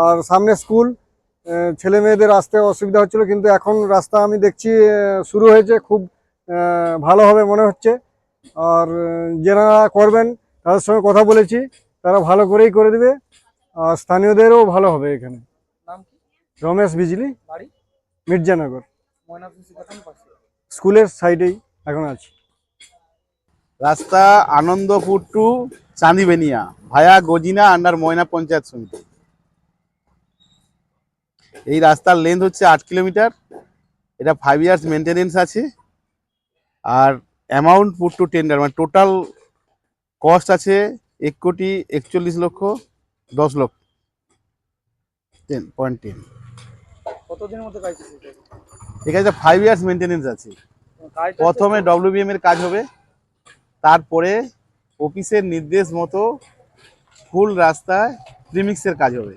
আর সামনে স্কুল ছেলে মেয়েদের আসতে অসুবিধা হচ্ছিল কিন্তু এখন রাস্তা আমি দেখছি শুরু হয়েছে খুব ভালো হবে মনে হচ্ছে। আর যারা করবেন তাদের সঙ্গে কথা বলেছি তারা ভালো করেই করে দেবে আর স্থানীয়দেরও ভালো হবে এখানে। রমেশ বিজলি। বাড়ি? মির্জানগর। স্কুলের সাইডেই এখন আছি। রাস্তা Anandpur to Chandibenia via Gajina under Moyna panchayat সমিতি। এই রাস্তার লেন্থ হচ্ছে আট কিলোমিটার। এটা ফাইভ ইয়ার্স মেনটেনেন্স আছে। আর অ্যামাউন্ট পুট টু টেন্ডার মানে টোটাল কস্ট আছে এক কোটি একচল্লিশ লক্ষ দশ লক্ষ। টেন পয়েন্ট টেন কতদিনের মধ্যে কাজ? এখানে ফাইভ ইয়ার্স মেনটেনেন্স আছে। প্রথমে ডব্লিউবিএম এর কাজ হবে। তারপরে অফিসের নির্দেশ মতো ফুল রাস্তায় প্রিমিক্সের কাজ হবে।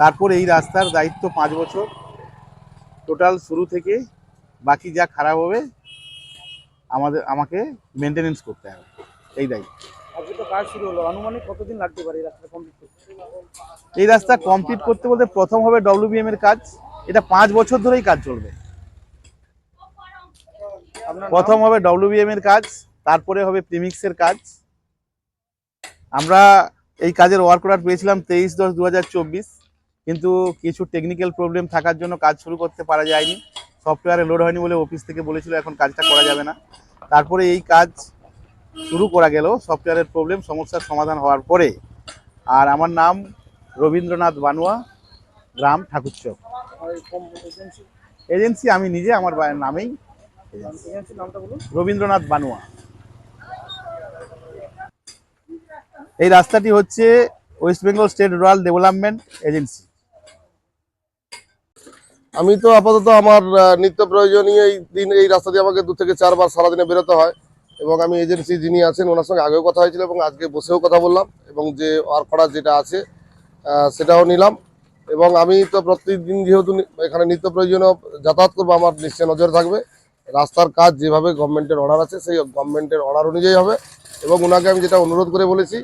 তারপর এই রাস্তার দায়িত্ব পাঁচ বছর। টোটাল শুরু থেকে বাকি যা খারাপ হবে আমাদের আমাকে মেনটেনেন্স করতে হবে। এই দায়িত্ব। কাজ শুরু হলো। আনুমানিক কতদিন লাগতে পারে এই রাস্তা কমপ্লিট করতে? এই রাস্তা কমপ্লিট করতে বলতে প্রথম হবে ডব্লিউবিএম এর কাজ। এটা পাঁচ বছর ধরেই কাজ চলবে। প্রথম হবে ডব্লিউবিএম এর কাজ তারপরে হবে প্রিমিক্সের কাজ। আমরা এই কাজের ওয়ার্ক অর্ডার পেয়েছিলাম তেইশ দশ দু কিন্তু কিছু টেকনিক্যাল প্রবলেম থাকার জন্য কাজ শুরু করতে পারা যায়নি। সফটওয়্যারে লোড হয়নি বলে অফিস থেকে বলেছিল এখন কাজটা করা যাবে না। তারপরে এই কাজ শুরু করা গেল সফটওয়্যারের প্রবলেম সমস্যার সমাধান হওয়ার পরে। আর আমার নাম রবীন্দ্রনাথ বানুয়া গ্রাম ঠাকুরচক। এজেন্সি এজেন্সি আমি নিজে আমার নামেই। রবীন্দ্রনাথ বানুয়া। এই রাস্তাটি হচ্ছে West Bengal State Rural Development Agency আমি তো আপাতত আমার নিত্য প্রয়োজনীয় এই দিন, এই রাস্তা দিয়ে আমাকে দু থেকে চারবার সারাদিনে বেরোতে হয় এবং আমি এজেন্সি যিনি আছেন, ওনার সঙ্গে আগেও কথা হয়েছিল এবং আজকে বসেও কথা বললাম এবং যে অর্ডার যেটা আছে সেটাও নিলাম এবং আমি তো প্রতিদিন যেহেতু এখানে নিত্য প্রয়োজনীয় যাতায়াত করব, আমার নিশ্চয় নজর থাকবে। রাস্তার কাজ যেভাবে গভর্নমেন্টের অর্ডার আছে, সেই গভর্নমেন্টের অর্ডার অনুযায়ী হবে এবং ওনাকে আমি যেটা অনুরোধ করে বলেছি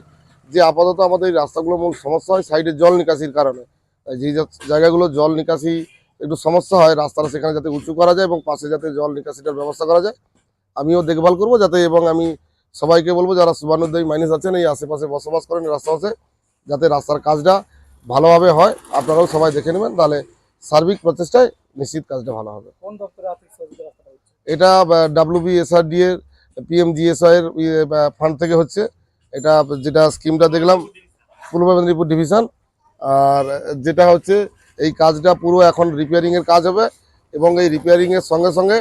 যে আপাতত আমাদের এই রাস্তাগুলো মূল সমস্যা হয় সাইডে জল নিকাশির কারণে। যে জায়গাগুলো জল নিকাশি একটু সমস্যা হয় রাস্তাটা সেখানে যাতে উঁচু করা যায় এবং পাশে যাতে জল নিকাশিটার ব্যবস্থা করা যায় আমিও দেখভাল করব যাতে এবং আমি সবাইকে বলব যারা সুবর্ণোদয় মাইনাস আছেন এই আশেপাশে বসবাস করেন এই রাস্তা আছে যাতে রাস্তার কাজটা ভালোভাবে হয়। আপনারাও সবাই দেখে নেবেন তাহলে সার্বিক প্রচেষ্টায় নিশ্চিত কাজটা ভালো হবে। এটা ডাব্লিউবি এসআরডি এর পিএমজিএসআই এর ফান্ড থেকে হচ্ছে। এটা যেটা স্কিমটা দেখলাম পূর্ব মেদিনীপুর ডিভিশন আর যেটা হচ্ছে এই কাজটা পুরো এখন রিপেয়ারিংয়ের কাজ হবে এবং এই রিপেয়ারিংয়ের সঙ্গে সঙ্গে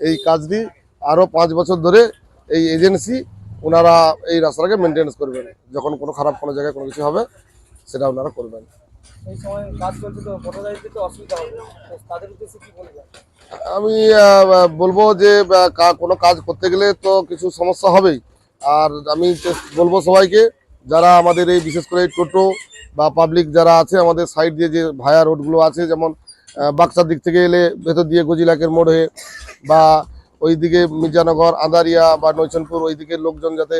এই কাজটি আরও পাঁচ বছর ধরে এই এজেন্সি ওনারা এই রাস্তাটাকে মেনটেন্স করবেন। যখন কোনো খারাপ কোনো জায়গায় কোনো কিছু হবে সেটা ওনারা করবেন। আমি বলব যে কোনো কাজ করতে গেলে তো কিছু সমস্যা হবেই। আর আমি বলব সবাইকে, যারা আমাদের এই বিশেষ করে টোটো বা পাবলিক যারা আছে আমাদের সাইড দিয়ে যে ভায়া রোডগুলো আছে, যেমন বাক্সার দিক থেকে এলে ভেতর দিয়ে গজিলাকের মোড় হয়ে বা ওইদিকে মির্জানগর, আদারিয়া বা নৈচনপুর ওই দিকের লোকজন যাতে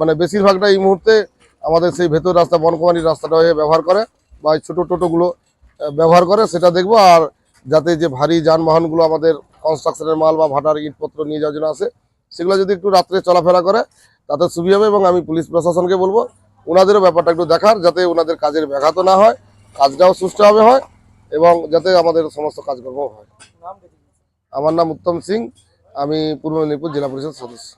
মানে বেশিরভাগটা এই মুহূর্তে আমাদের সেই ভেতর রাস্তা, বনকুমারীর রাস্তাটা হয়ে ব্যবহার করে বা ছোটো টোটোগুলো ব্যবহার করে, সেটা দেখব। আর যাতে যে ভারী যানবাহনগুলো আমাদের কনস্ট্রাকশনের মাল বা ভাটার ইটপত্র নিয়ে যাওয়ার জন্য আসে, সেগুলো যদি একটু রাত্রে চলাফেরা করে তাতে সুবি হবে এবং আমি পুলিশ প্রশাসনকে বলব ওনাদেরও ব্যাপারটা একটু দেখার যাতে ওনাদের কাজের ব্যাঘাত না হয় কাজটাও সুষ্ঠুভাবে হয় এবং যাতে আমাদের সমস্ত কাজকর্ম হয়। আমার নাম উত্তম সিং আমি পূর্ব মেদিনীপুর জেলা পরিষদ সদস্য।